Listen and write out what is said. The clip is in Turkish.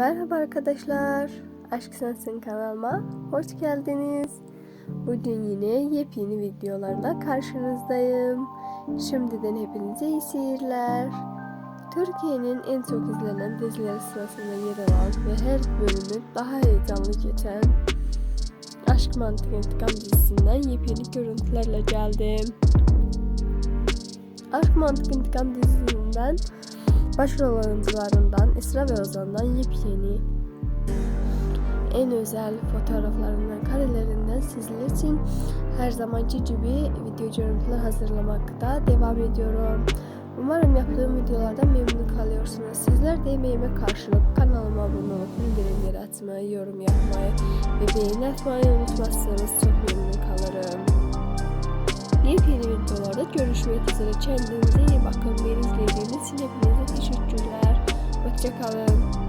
Merhaba arkadaşlar. Aşk Sensin kanalıma hoş geldiniz. Bugün yine yepyeni videolarla karşınızdayım. Şimdiden hepinize iyi seyirler. Türkiye'nin en çok izlenen dizileri sırasında yer alan ve her bölümü daha heyecanlı geçen Aşk Mantık İntikam dizisinden yepyeni görüntülerle geldim. Aşk Mantık İntikam dizisinden başrol oyuncularından Esra ve Ozan'dan yepyeni en özel fotoğraflarından, karelerinden sizler için her zamanki gibi video görüntüler hazırlamakta devam ediyorum. Umarım yaptığım videolardan memnun kalıyorsunuz. Sizler de emeğime karşılık kanalıma abone olup bildirimleri açmayı, yorum yapmayı ve beğeni atmayı unutmazsanız çok memnun kalırım. Yepyeni videolarda görüşmek üzere. Kendinize iyi bakın. Beni izlediğiniz. Hoşçakalın.